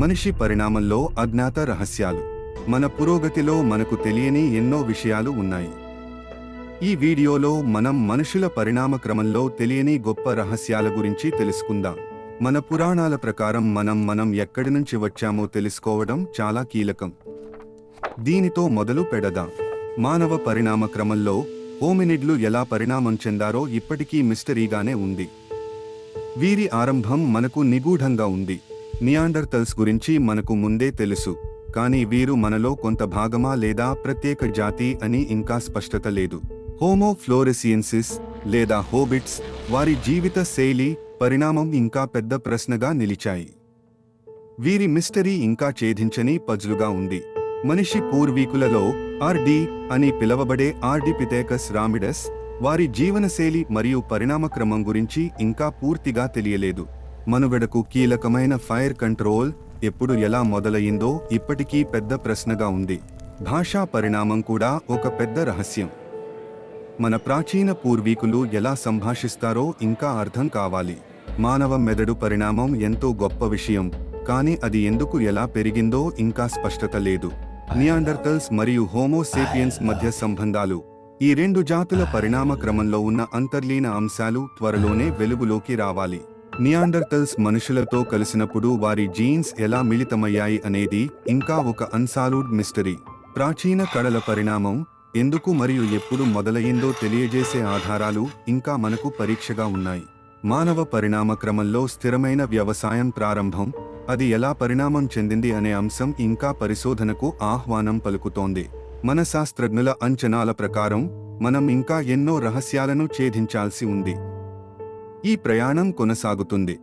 మనిషి పరిణామంలో అజ్ఞాత రహస్యాలు. మన పురోగతిలో మనకు తెలియని ఎన్నో విషయాలు ఉన్నాయి. ఈ వీడియోలో మనం మనుషుల పరిణామ క్రమంలో తెలియని గొప్ప రహస్యాల గురించి తెలుసుకుందాం. మన పురాణాల ప్రకారం మనం మనం ఎక్కడి నుంచి వచ్చామో తెలుసుకోవడం చాలా కీలకం. దీనితో మొదలు పెడదాం. మానవ పరిణామ క్రమంలో హోమినిడ్లు ఎలా పరిణామం చెందారో ఇప్పటికీ మిస్టరీగానే ఉంది. వీరి ఆరంభం మనకు నిగూఢంగా ఉంది. నియాండర్తల్స్ గురించి మనకు ముందే తెలుసు కానీ వీరు మనలో కొంత భాగమా లేదా ప్రత్యేక జాతి అని ఇంకా స్పష్టత లేదు. హోమో ఫ్లోరెసియన్సిస్ లేదా హోబిట్స్ వారి జీవిత శైలి పరిణామం ఇంకా పెద్ద ప్రశ్నగా నిలిచాయి. వీరి మిస్టరీ ఇంకా ఛేదించని పజ్లుగా ఉంది. మనిషి పూర్వీకులలో ఆర్డి అని పిలవబడే ఆర్డిపిథేకస్ రామిడస్ వారి జీవనశైలి మరియు పరిణామక్రమం గురించి ఇంకా పూర్తిగా తెలియలేదు. మనుగడకు కీలకమైన ఫైర్ కంట్రోల్ ఎప్పుడు ఎలా మొదలయ్యిందో ఇప్పటికీ పెద్ద ప్రశ్నగా ఉంది. భాషా పరిణామం కూడా ఒక పెద్ద రహస్యం. మన ప్రాచీన పూర్వీకులు ఎలా సంభాషిస్తారో ఇంకా అర్థం కావాలి. మానవ మెదడు పరిణామం ఎంతో గొప్ప విషయం కానీ అది ఎందుకు ఎలా పెరిగిందో ఇంకా స్పష్టత లేదు. నియాండర్తల్స్ మరియు హోమోసేపియన్స్ మధ్య సంబంధాలు ఈ రెండు జాతుల పరిణామ క్రమంలో ఉన్న అంతర్లీన అంశాలు త్వరలోనే వెలుగులోకి రావాలి. నియాండర్తల్స్ మనుషులతో కలిసినప్పుడు వారి జీన్స్ ఎలా మిళితమయ్యాయి అనేది ఇంకా ఒక అన్సాల్వ్డ్ మిస్టరీ. ప్రాచీన కళల పరిణామం ఎందుకు మరియు ఎప్పుడు మొదలయ్యిందో తెలియజేసే ఆధారాలు ఇంకా మనకు పరీక్షగా ఉన్నాయి. మానవ పరిణామ క్రమంలో స్థిరమైన వ్యవసాయం ప్రారంభం అది ఎలా పరిణామం చెందింది అనే అంశం ఇంకా పరిశోధనకు ఆహ్వానం పలుకుతోంది. మన శాస్త్రజ్ఞుల అంచనాల ప్రకారం మనం ఇంకా ఎన్నో రహస్యాలను ఛేదించాల్సి ఉంది. ఈ ప్రయాణం కొనసాగుతుంది.